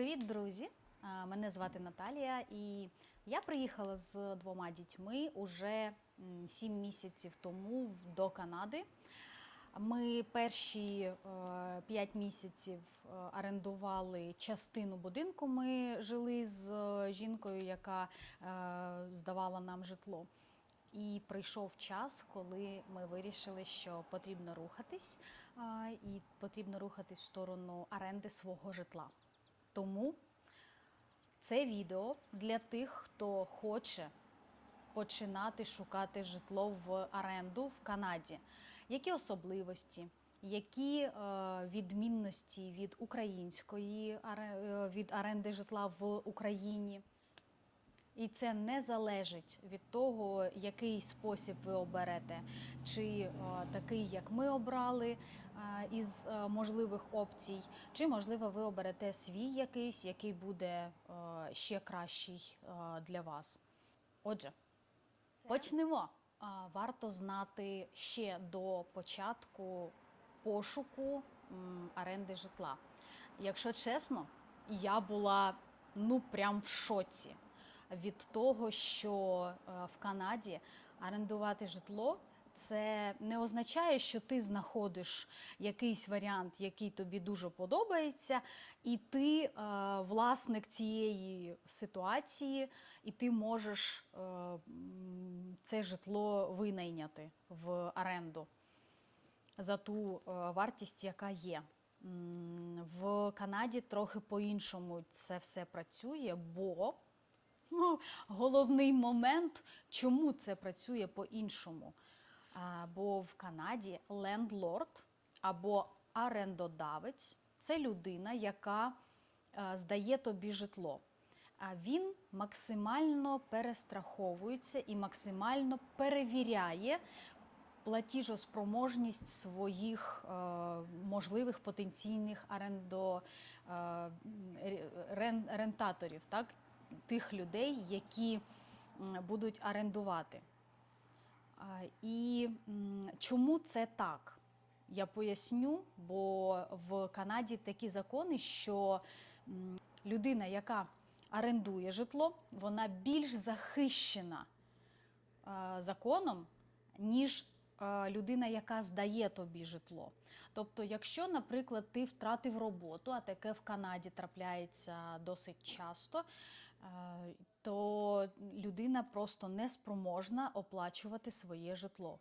Привіт, друзі! Мене звати Наталія, і я приїхала з двома дітьми уже сім місяців тому до Канади. Ми перші е, п'ять місяців е, орендували частину будинку. Ми жили з е, жінкою, яка е, здавала нам житло. І прийшов час, коли ми вирішили, що потрібно рухатись, і потрібно рухатись в сторону оренди свого житла. Тому це відео для тих, хто хоче починати шукати житло в оренду в Канаді. Які особливості, які е, відмінності від української е, від оренди житла в Україні? І це не залежить від того, який спосіб ви оберете, чи е, такий, як ми обрали е, із е, можливих опцій, чи можливо ви оберете свій якийсь, який буде ще кращий для вас. Отже, почнемо. А, Варто знати ще до початку пошуку оренди житла. Якщо чесно, я була ну прям в шоці від того, що е, в Канаді орендувати житло. Це не означає, що ти знаходиш якийсь варіант, який тобі дуже подобається, і ти е, власник цієї ситуації, і ти можеш е, це житло винайняти в оренду за ту е, вартість, яка є. В Канаді трохи по-іншому це все працює, бо ну, головний момент, чому це працює по-іншому. Бо в Канаді лендлорд або орендодавець це людина, яка е, здає тобі житло. А він максимально перестраховується і максимально перевіряє платіжоспроможність своїх е, можливих потенційних орендо, е, рен, рентаторів, так? Тих людей, які будуть орендувати. І чому це так? Я поясню, бо в Канаді такі закони, що людина, яка орендує житло, вона більш захищена законом, ніж людина, яка здає тобі житло. Тобто, якщо, наприклад, ти втратив роботу, а таке в Канаді трапляється досить часто, то людина просто не спроможна оплачувати своє житло.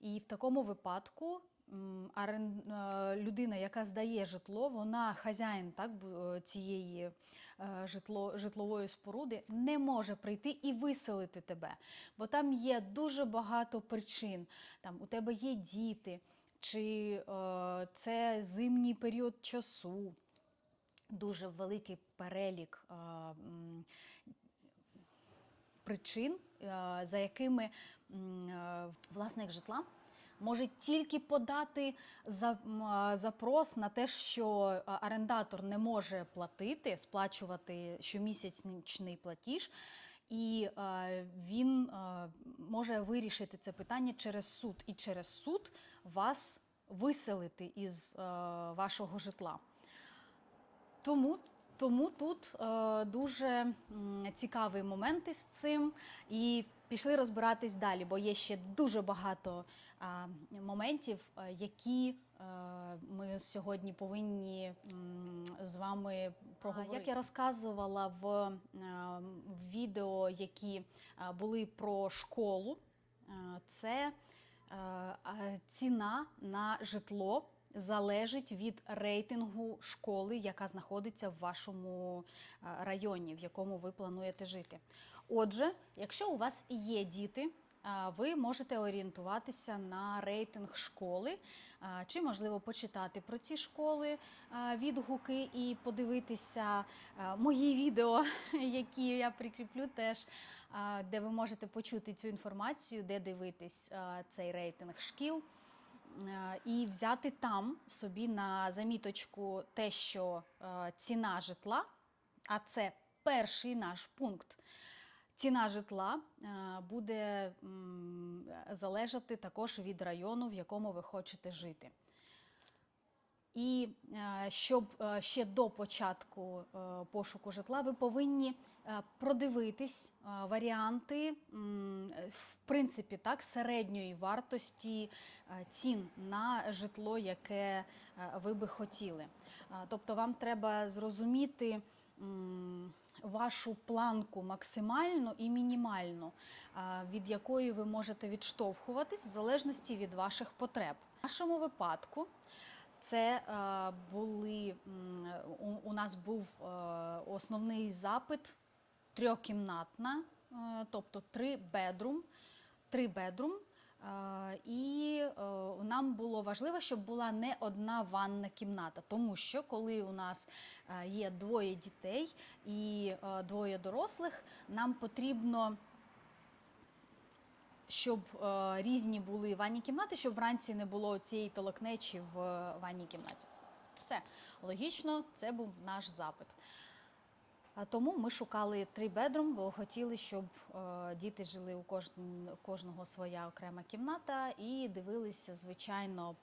І в такому випадку е, людина, яка здає житло, вона хазяїн так, е, цієї е, житло, житлової споруди, не може прийти і виселити тебе. Бо там є дуже багато причин. Там у тебе є діти, чи це зимній період часу. Дуже великий перелік причин, за якими власник житла може тільки подати за- запрос на те, що орендатор не може платити, сплачувати щомісячний платіж. І він може вирішити це питання через суд, і через суд вас виселити із вашого житла. Тому, тому тут е, дуже м, цікавий момент із цим. І пішли розбиратись далі, бо є ще дуже багато а, моментів, е, які е, ми сьогодні повинні м, з вами проговорити. Як я розказувала в, е, відео, які е, були про школу, е, це е, е, ціна на житло залежить від рейтингу школи, яка знаходиться в вашому е, районі, в якому ви плануєте жити. Отже, якщо у вас є діти, е, ви можете орієнтуватися на рейтинг школи, е, чи можливо почитати про ці школи відгуки і подивитися мої відео, які я прикріплю теж, де ви можете почути цю інформацію, де дивитись цей рейтинг шкіл. І взяти там собі на заміточку те, що е, ціна житла, а це перший наш пункт. Ціна житла е, буде залежати також від району, в якому ви хочете жити. І е, щоб ще до початку пошуку житла ви повинні продивитись варіанти, принципі, так, середньої вартості е, цін на житло, яке е, ви би хотіли. Е, Тобто вам треба зрозуміти вашу планку максимальну і мінімальну, від якої ви можете відштовхуватись в залежності від ваших потреб. В нашому випадку це були у, нас був основний запит трьохкімнатна, е, тобто три бедрум, три бедрум. Е, І е, нам було важливо, щоб була не одна ванна кімната, тому що коли у нас е, є двоє дітей і двоє дорослих, нам потрібно щоб е, різні були ванні кімнати, щоб вранці не було цієї толокнечі в ванній кімнаті. Все логічно, це був наш запит. Тому ми шукали три бедрум, бо хотіли, щоб е, діти жили у кожн, кожного своя окрема кімната і дивилися, звичайно,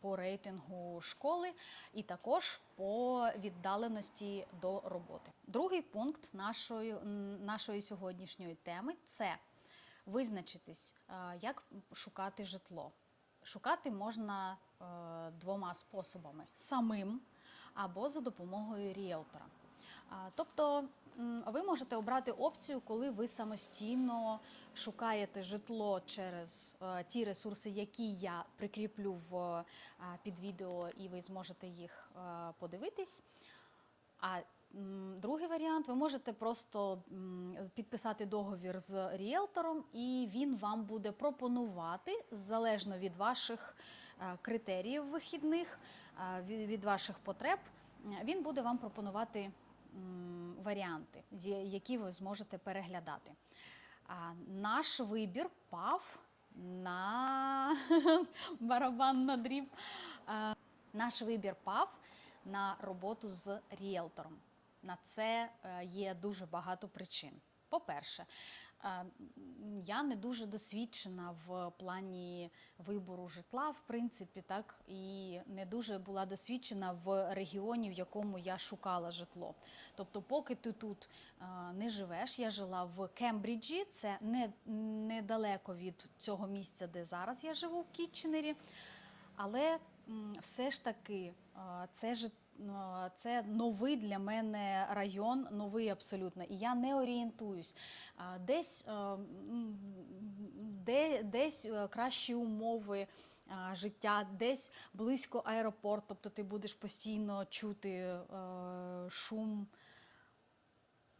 по рейтингу школи і також по віддаленості до роботи. Другий пункт нашої, нашої сьогоднішньої теми це визначитись, е, як шукати житло. Шукати можна е, двома способами: самим або за допомогою ріелтора. Тобто ви можете обрати опцію, коли ви самостійно шукаєте житло через е, ті ресурси, які я прикріплю в, е, під відео, і ви зможете їх е, подивитись. А другий варіант ви можете просто підписати договір з ріелтором, і він вам буде пропонувати залежно від ваших критеріїв вихідних, від, ваших потреб. Він буде вам пропонувати варіанти, які ви зможете переглядати. Наш вибір пав на барабан на дріб. Наш вибір пав на роботу з ріелтором. На це е, є дуже багато причин. По-перше, я не дуже досвідчена в плані вибору житла, в принципі, так і не дуже була досвідчена в регіоні, в якому я шукала житло. Тобто, поки ти тут е, не живеш, я жила в Кембриджі, це не недалеко від цього місця, де зараз я живу в Кітченері. Але все ж таки це ж е, це новий для мене район, новий абсолютно. І я не орієнтуюсь. Десь, де, десь е, кращі умови. Життя десь близько аеропорт, тобто ти будеш постійно чути е, шум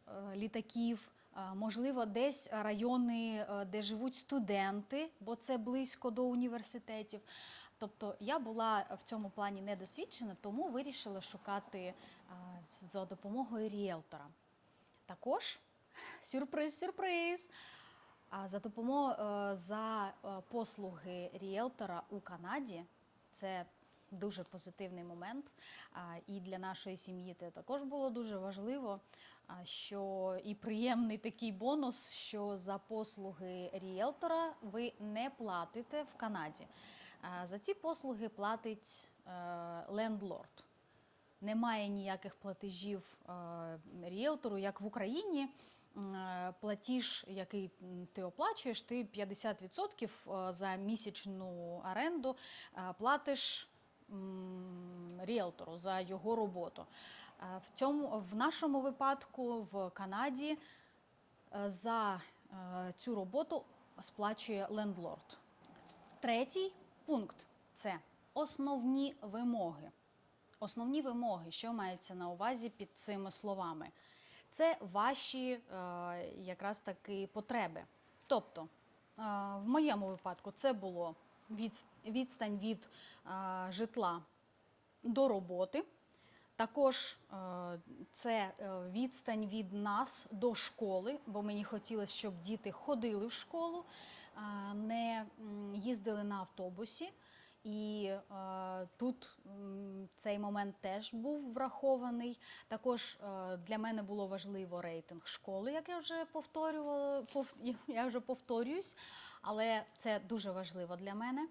е, літаків. Можливо, десь райони, де живуть студенти, бо це близько до університетів. Тобто я була в цьому плані недосвідчена, тому вирішила шукати за допомогою ріелтора. Також сюрприз, сюрприз. За допомогою за е, послуги ріелтора у Канаді це дуже позитивний момент. І для нашої сім'ї це також було дуже важливо. Що і приємний такий бонус, що за послуги ріелтора ви не платите в Канаді. За ці послуги платить е, лендлорд. Немає ніяких платежів е, ріелтору, як в Україні. Е, Платіж, який ти оплачуєш, ти 50% е, за місячну оренду платиш ріелтору за його роботу. В цьому в нашому випадку в Канаді за цю роботу сплачує лендлорд. Третій пункт це основні вимоги. Основні вимоги, що мається на увазі під цими словами, це ваші е, якраз таки потреби. Тобто, е, в моєму випадку це було від, відстань від е, житла до роботи. Також е, це е, відстань від нас до школи, бо мені хотілося, щоб діти ходили в школу, не їздили на автобусі. І е, тут цей момент теж був врахований. Також е, для мене було важливо рейтинг школи, як я вже повторювала, пов, я вже повторююсь, але це дуже важливо для мене.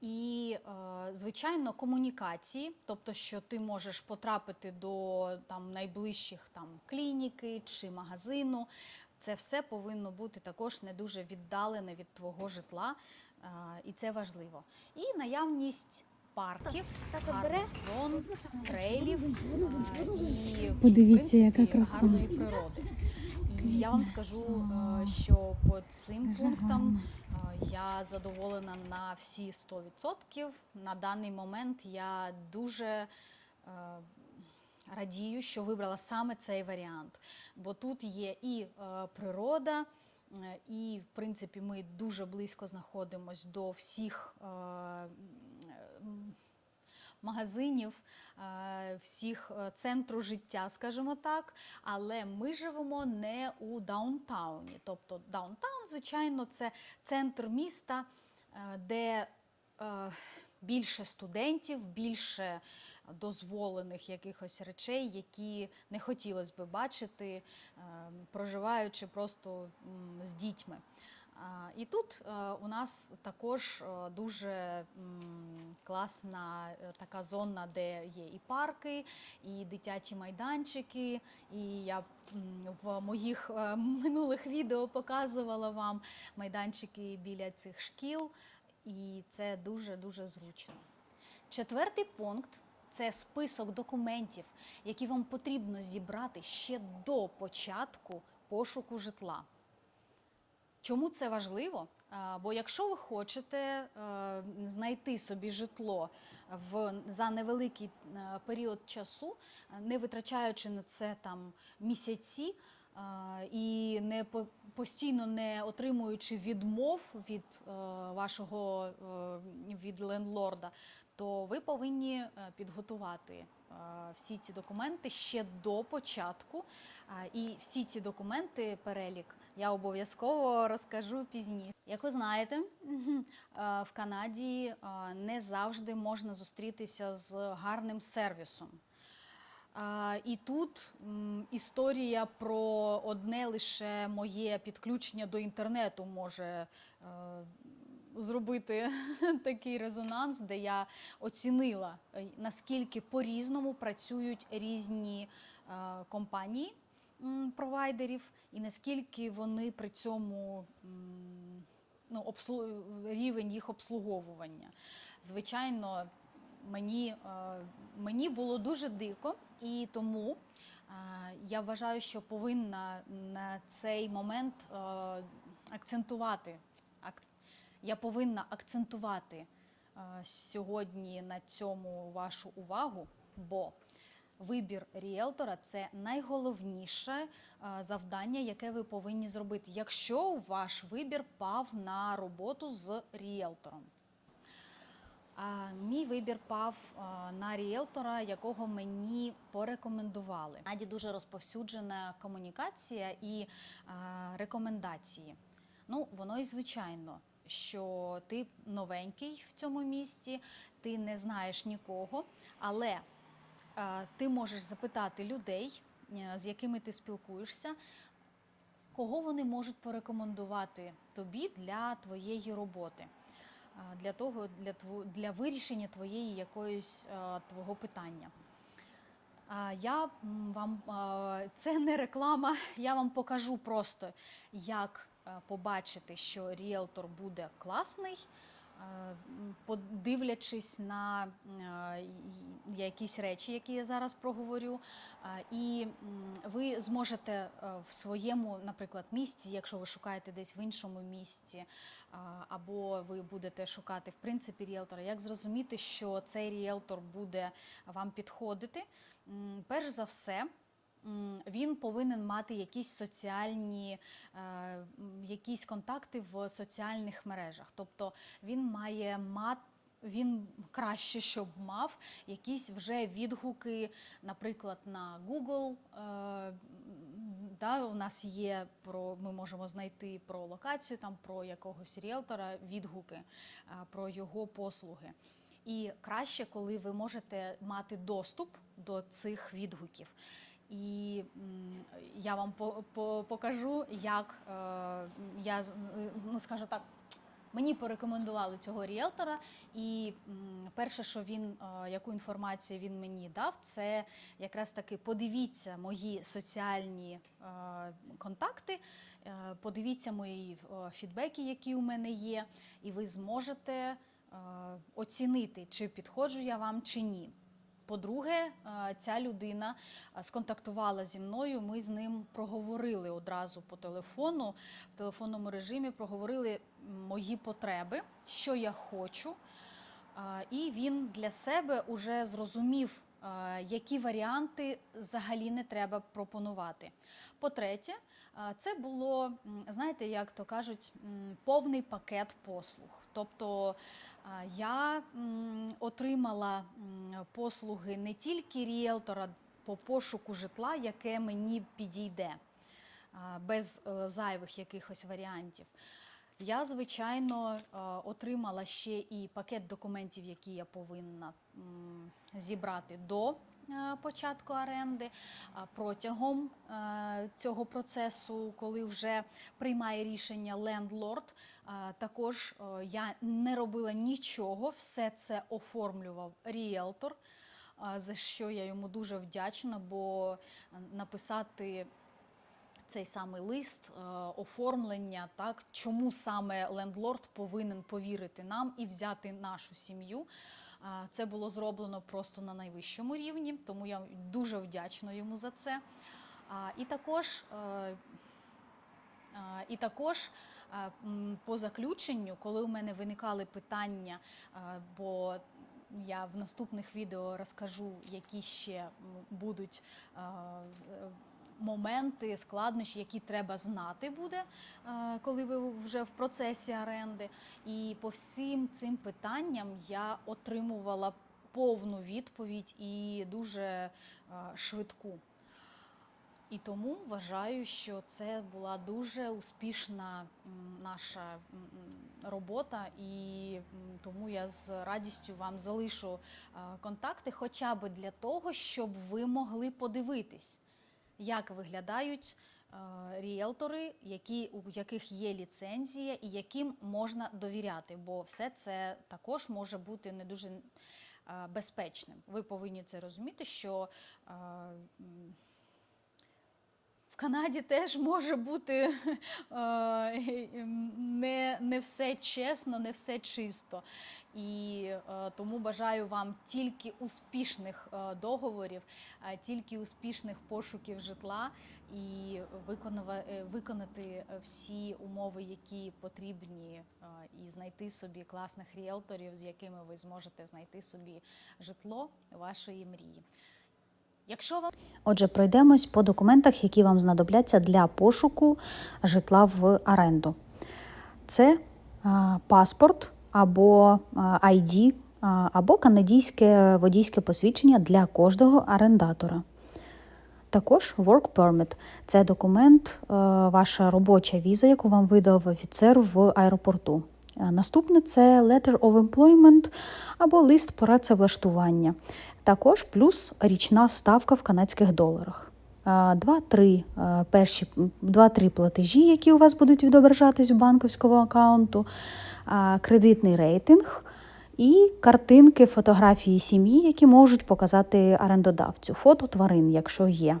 І, е, звичайно, комунікації, тобто, що ти можеш потрапити до там найближчих там клініки чи магазину. Це все повинно бути також не дуже віддалене від твого житла, е, і це важливо. І наявність парків, гарних зон, трейлів е, і Подивіться, яка краса. гарної природи. І я вам скажу, е, що по цим пунктам е, я задоволена на всі 100%. На даний момент я дуже радію, що вибрала саме цей варіант. Бо тут є і е, природа, е, і в принципі ми дуже близько знаходимось до всіх. е, Магазинів, всіх центру життя, скажімо так, але ми живемо не у даунтауні. Тобто даунтаун, звичайно, це центр міста, де більше студентів, більше дозволених якихось речей, які не хотілося би бачити, е, проживаючи просто з дітьми. І тут е, у нас також е, дуже класна така зона, де є і парки, і дитячі майданчики. І я в моїх минулих відео показувала вам майданчики біля цих шкіл, і це дуже дуже зручно. Четвертий пункт це список документів, які вам потрібно зібрати ще до початку пошуку житла. Чому це важливо? Бо якщо ви хочете е, знайти собі житло в за невеликий е, період часу, е, не витрачаючи на це там місяці і не постійно не отримуючи відмов від вашого від лендлорда, то ви повинні е, підготувати е, всі ці документи ще до початку. І всі ці документи, перелік, я обов'язково розкажу пізніше. Як ви знаєте, е, в Канаді е, не завжди можна зустрітися з гарним сервісом. І тут історія про одне лише моє підключення до інтернету може е, зробити такий резонанс, де я оцінила, е, наскільки по-різному працюють різні е, компанії провайдерів, і наскільки вони при цьому ну, обслу... рівень їх обслуговування. Звичайно, мені, е, мені було дуже дико, і тому я вважаю, що повинна на цей момент акцентувати. Я повинна акцентувати е, сьогодні на цьому вашу увагу, бо вибір ріелтора це найголовніше е, завдання, яке ви повинні зробити, якщо ваш вибір пав на роботу з ріелтором. Мій вибір пав на ріелтора, якого мені порекомендували. Наді дуже розповсюджена комунікація і рекомендації. Ну, воно і звичайно, що ти новенький в цьому місті, ти не знаєш нікого, але а, ти можеш запитати людей, е, з якими ти спілкуєшся, кого вони можуть порекомендувати тобі для твоєї роботи а, для того, для для вирішення твоєї якоїсь твого питання. Я вам це не реклама, я вам покажу просто, як побачити, що ріелтор буде класний, подивлячись на якісь речі, які я зараз проговорю. І ви зможете е, в своєму, наприклад, місті, якщо ви шукаєте десь в іншому місті, а, або ви будете шукати в принципі ріелтора, як зрозуміти, що цей ріелтор буде вам підходити. Перш за все, він повинен мати якісь соціальні, е, якісь контакти в соціальних мережах. Тобто він має мати. Він краще, щоб мав якісь вже відгуки, наприклад, на Google. Е, да, у нас є про ми можемо знайти про локацію, там про якогось ріелтора відгуки, е, про його послуги. І краще, коли ви можете мати доступ до цих відгуків. І я вам по, по, покажу, як е, я ну скажу так. Мені порекомендували цього ріелтора, і перше, що він, е, яку інформацію він мені дав, це якраз таки подивіться мої соціальні е, контакти, е, подивіться мої фідбеки, які у мене є, і ви зможете оцінити, чи підходжу я вам чи ні. По-друге, е, ця людина е, сконтактувала зі мною. Ми з ним проговорили одразу по телефону, в телефонному режимі проговорили мої потреби, що я хочу. І він для себе вже зрозумів, які варіанти взагалі не треба пропонувати. По-третє, це було, знаєте, як то кажуть, повний пакет послуг. Тобто я отримала послуги не тільки ріелтора по пошуку житла, яке мені підійде, без е, зайвих якихось варіантів. Я, звичайно, е, отримала ще і пакет документів, які я повинна зібрати до е, початку оренди. Протягом цього процесу, коли вже приймає рішення лендлорд, також е, я не робила нічого, все це оформлював ріелтор. За що я йому дуже вдячна, бо е, написати цей самий лист, е, оформлення, так чому саме лендлорд повинен повірити нам і взяти нашу сім'ю. Це було зроблено просто на найвищому рівні, тому я дуже вдячна йому за це. І також, і також по заключенню, коли у мене виникали питання, бо я в наступних відео розкажу, які ще будуть е, моменти, складнощі, які треба знати буде, коли ви вже в процесі оренди. І по всім цим питанням я отримувала повну відповідь і дуже швидку. І тому вважаю, що це була дуже успішна наша робота, і тому я з радістю вам залишу е, контакти, хоча б для того, щоб ви могли подивитись, як виглядають е, ріелтори, які, у яких є ліцензія і яким можна довіряти, бо все це також може бути не дуже е, безпечним. Ви повинні це розуміти, що в Канаді теж може бути е, не, не все чесно, не все чисто. І е, тому бажаю вам тільки успішних е, договорів, тільки успішних пошуків житла і виконати всі умови, які потрібні, і знайти собі класних ріелторів, з якими ви зможете знайти собі житло вашої мрії. Якщо вам Отже, пройдемось по документах, які вам знадобляться для пошуку житла в оренду. Це паспорт або ID, або канадійське водійське посвідчення для кожного орендатора. Також Work Permit – це документ, ваша робоча віза, яку вам видав офіцер в аеропорту. Наступне це Letter of Employment або лист працевлаштування. Також плюс річна ставка в канадських доларах. Е, Два-три е, перші два-три платежі, які у вас будуть відображатись у банківського аккаунту, кредитний рейтинг і картинки, фотографії сім'ї, які можуть показати орендодавцю, фото тварин, якщо є.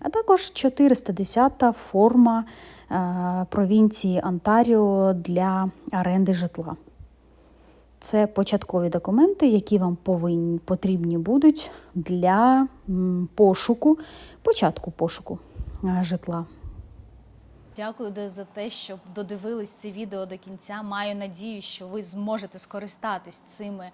А також 410-та форма е, провінції Онтаріо для оренди житла. Це початкові документи, які вам повинні потрібні будуть для пошуку, початку пошуку житла. Дякую за те, що додивились це відео до кінця. Маю надію, що ви зможете скористатись цими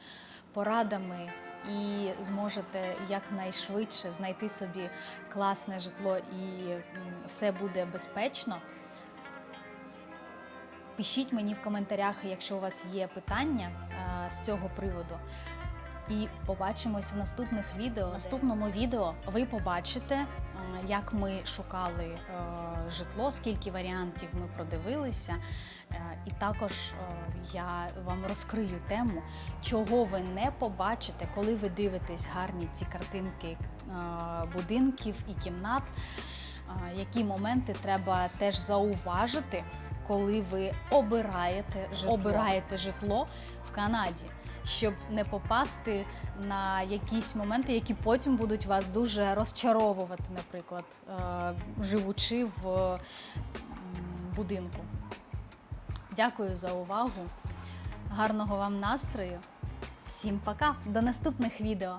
порадами і зможете якнайшвидше знайти собі класне житло і все буде безпечно. Пишіть мені в коментарях, якщо у вас є питання з цього приводу. І побачимось в наступних відео. В наступному відео ви побачите, е, як ми шукали е, житло, скільки варіантів ми продивилися. Е, І також я вам розкрию тему, чого ви не побачите, коли ви дивитесь гарні ці картинки будинків і кімнат. Які моменти треба теж зауважити, коли ви обираєте житло. обираєте житло в Канаді, щоб не попасти на якісь моменти, які потім будуть вас дуже розчаровувати, наприклад, е, живучи в будинку. Дякую за увагу. Гарного вам настрою. Всім пока! До наступних відео!